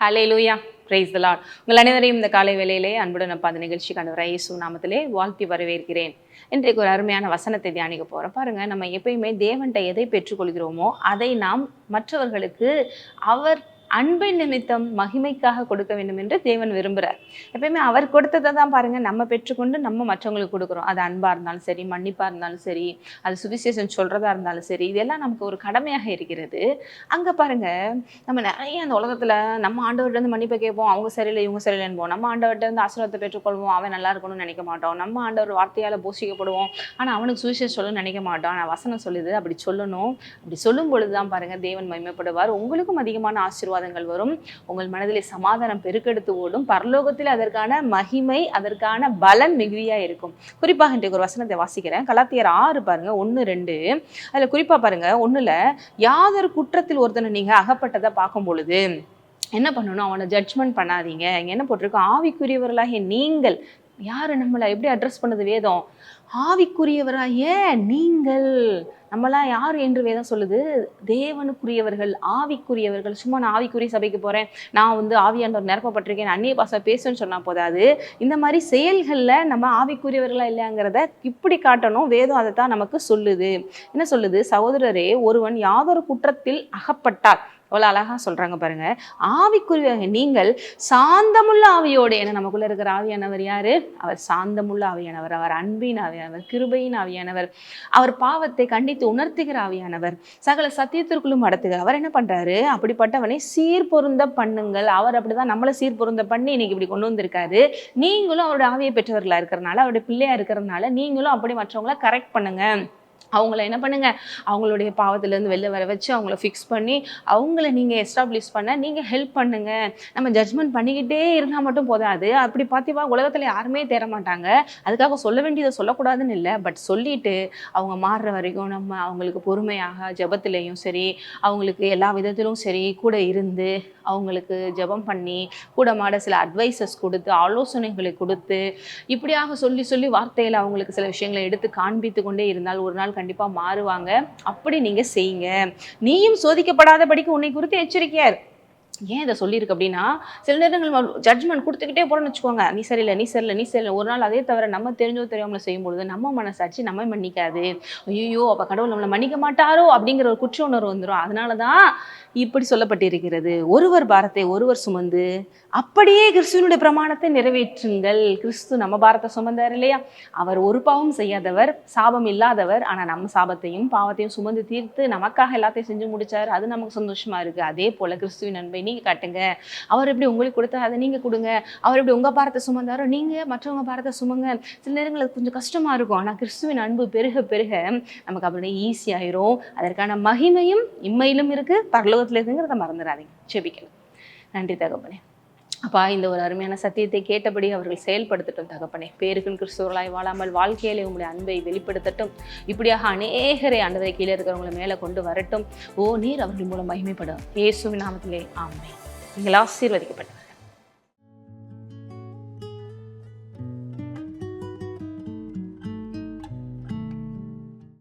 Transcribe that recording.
ஹலே லூயா பிரைஸ் தலாட் உங்கள் அனைவரையும் இந்த காலை வேளையிலே அன்புடன் அப்பா அந்த நிகழ்ச்சிக்கான ரயேசு இயேசு நாமத்திலே வாழ்த்தி வரவேற்கிறேன். இன்றைக்கு ஒரு அருமையான வசனத்தை தியானிக்க போகிறோம் பாருங்கள் நம்ம எப்பயுமே தேவன்கிட்ட எதை பெற்றுக்கொள்கிறோமோ அதை நாம் மற்றவர்களுக்கு அவர் அன்பின் நிமித்தம் மகிமைக்காக கொடுக்க வேண்டும் என்று தேவன் விரும்புகிறார் எப்பயுமே அவர் கொடுத்ததை தான் பாருங்கள் நம்ம பெற்றுக்கொண்டு நம்ம மற்றவங்களுக்கு கொடுக்குறோம். அது அன்பாக இருந்தாலும் சரி மன்னிப்பாக இருந்தாலும் சரி அது சுவிசேஷம் சொல்கிறதா இருந்தாலும் சரி இதெல்லாம் நமக்கு ஒரு கடமையாக இருக்கிறது. அங்கே பாருங்க நம்ம நிறைய அந்த உலகத்தில் நம்ம ஆண்டவர்கிட்ட வந்து மன்னிப்பை கேட்போம் அவங்க சரியில்லை இவங்க சரியில்லைன்னு நம்ம ஆண்டவர்கிட்ட இருந்து ஆசீர்வாதத்தை பெற்றுக்கொள்வோம் அவன் நல்லா இருக்கணும்னு நினைக்க மாட்டோம் நம்ம ஆண்டவர் வார்த்தையால் போஷிக்கப்படுவோம் ஆனால் அவனுக்கு சுவிசேஷம் சொல்லணும்னு நினைக்க மாட்டோம் ஆனால் வசனம் சொல்லுது அப்படி சொல்லணும். அப்படி சொல்லும் பொழுது தான் பாருங்கள் தேவன் மகிமைப்படுவார். உங்களுக்கும் அதிகமான ஆசீர்வாதம் ஆசீர்வாதங்கள் வரும். உங்கள் மனதிலே சமாதானம் பெருக்கெடுத்து ஓடும். பரலோகத்தில் அதற்கான மகிமை அதற்கான பலன் மிகுதியா இருக்கும். குறிப்பாக இன்றைக்கு ஒரு வசனத்தை வாசிக்கிறேன். கலாத்தியர் ஆறு பாருங்க ஒன்று ரெண்டு. அதுல குறிப்பா பாருங்க ஒன்றுல யாதொரு குற்றத்தில் ஒருத்தனை நீங்க அகப்பட்டதை பார்க்கும் பொழுது என்ன பண்ணணும்? அவனை ஜட்ஜ்மெண்ட் பண்ணாதீங்க. இங்கே என்ன போட்டிருக்கோம் ஆவிக்குரியவர்களாகிய நீங்கள் யார் நம்மளை எப்படி அட்ரஸ் பண்ணுது வேதம்? ஆவிக்குரியவராகிய நீங்கள்? நம்மளாம் யார் என்று வேதம் சொல்லுது? தேவனுக்குரியவர்கள் ஆவிக்குரியவர்கள். சும்மா நான் ஆவிக்குரிய சபைக்கு போகிறேன் நான் வந்து ஆவியாண்டவர் நிரப்பப்பட்டிருக்கேன். அந்நிய பாசம் பேசுன்னு சொன்னால் போதாது. இந்த மாதிரி செயல்களில் நம்ம ஆவிக்குரியவர்களா இல்லையாங்கிறத இப்படி காட்டணும். வேதம் அதை தான் நமக்கு சொல்லுது. என்ன சொல்லுது? சகோதரரே ஒருவன் யாதொரு குற்றத்தில் அகப்பட்டார் எவ்வளோ அழகா சொல்றாங்க பாருங்க. ஆவிக்குரிய நீங்கள் சாந்தமுள்ள ஆவியோடு ஏன்னா நமக்குள்ள இருக்கிற ஆவியானவர் யாரு? அவர் சாந்தமுள்ள ஆவியானவர் அவர் அன்பின் ஆவியானவர் கிருபையின் ஆவியானவர் அவர் பாவத்தை கண்டித்து உணர்த்துகிற ஆவியானவர் சகல சத்தியத்திற்குள்ளும் அடத்துகிற அவர் என்ன பண்றாரு? அப்படிப்பட்டவனை சீர்பொருந்த பண்ணுங்கள். அவர் அப்படிதான் நம்மளை சீர்பொருந்த பண்ணி இன்னைக்கு இப்படி கொண்டு வந்திருக்காரு. நீங்களும் அவருடைய ஆவியை பெற்றவர்களா இருக்கிறனால அவருடைய பிள்ளையாக இருக்கிறதுனால நீங்களும் அப்படி மற்றவங்கள கரெக்ட் பண்ணுங்க. அவங்கள என்ன பண்ணுங்கள் அவங்களுடைய பாவத்திலேருந்து வெளில வர வச்சு அவங்கள ஃபிக்ஸ் பண்ணி அவங்கள நீங்கள் எஸ்டாப்ளிஷ் பண்ண நீங்கள் ஹெல்ப் பண்ணுங்கள் நம்ம ஜட்ஜ்மெண்ட் பண்ணிக்கிட்டே இருந்தால் மட்டும் போதாது அப்படி பார்த்தீவா உலகத்தில் யாருமே தேர மாட்டாங்க. அதுக்காக சொல்ல வேண்டியதை சொல்லக்கூடாதுன்னு இல்லை. பட் சொல்லிட்டு அவங்க மாறுற வரைக்கும் நம்ம அவங்களுக்கு பொறுமையாக ஜபத்துலேயும் சரி அவங்களுக்கு எல்லா விதத்திலும் சரி கூட இருந்து அவங்களுக்கு ஜெபம் பண்ணி கூட மாட சில அட்வைசஸ் கொடுத்து ஆலோசனைகளை கொடுத்து இப்படியாக சொல்லி சொல்லி வார்த்தையில் அவங்களுக்கு சில விஷயங்களை எடுத்து காண்பித்து கொண்டே இருந்தால் ஒரு நாள் கண்டிப்பாக மாறுவாங்க. அப்படி நீங்கள் செய்யுங்க. நீயும் சோதிக்கப்படாதபடிக்கு உன்னை குறித்து எச்சரிக்கையார் ஏன் இதை சொல்லியிருக்கு அப்படின்னா சில நேரங்கள் ஜட்ஜ்மெண்ட் கொடுத்துக்கிட்டே போறோம்னு வச்சுக்கோங்க. நீ சரியில்லை நீ சரியில்லை நீ சரியில்லை. ஒரு நாள் அதே தவிர நம்ம தெரிஞ்சோ தெரியாமல் செய்யும் பொழுது நம்ம மனசாட்சி நம்ம மன்னிக்காது. ஐயோ அப்போ கடவுள் நம்மளை மன்னிக்க மாட்டாரோ அப்படிங்கிற ஒரு குற்ற உணர்வு வந்துடும் அதனால தான் இப்படி சொல்லப்பட்டிருக்கிறது. ஒருவர் பாரத்தை ஒருவர் சுமந்து அப்படியே கிறிஸ்துவனுடைய பிரமாணத்தை நிறைவேற்றுங்கள். கிறிஸ்து நம்ம பாரத்தை சுமந்தார் இல்லையா? அவர் ஒரு பாவம் செய்யாதவர் சாபம் இல்லாதவர். ஆனால் நம்ம சாபத்தையும் பாவத்தையும் சுமந்து தீர்த்து நமக்காக எல்லாத்தையும் செஞ்சு முடிச்சார். அது நமக்கு சந்தோஷமா இருக்கு. அதே போல கிறிஸ்துவின் அன்பை நீங்க காட்டுங்க. அவர் எப்படி உங்களுக்கு கொடுத்தா அதை நீங்க கொடுங்க. அவர் எப்படி உங்க பாரத்தை சுமந்தாரோ நீங்க மற்றவங்க பாரத்தை சுமங்க. சில நேரங்கள் கொஞ்சம் கஷ்டமா இருக்கும். ஆனால் கிறிஸ்துவின் அன்பு பெருக பெருக நமக்கு அப்படியே ஈஸியாயிரும். அதற்கான மகிமையும் இம்மையிலும் இருக்கு. பரலோக இருக்குங்கிறத மறந்துடாதீங்க. செபிக்கணும் நன்றி தகப்பனே. அப்பா இந்த ஒரு அருமையான சத்தியத்தை கேட்டபடி அவர்கள் செயல்படுத்தட்டும் தகப்பனே. பேருக்கும் கிறிஸ்துவர்களாய் வாழாமல் வாழ்க்கையிலே உங்களுடைய அன்பை வெளிப்படுத்தட்டும். இப்படியாக அநேகரை அண்டதை கீழே இருக்கிறவங்களை மேலே கொண்டு வரட்டும். ஓ நீர் அவர்கள் மூலம் மகிமைப்படும். இயேசுவின் நாமத்திலே ஆமை நீங்கள் ஆசீர்வதிக்கப்பட்ட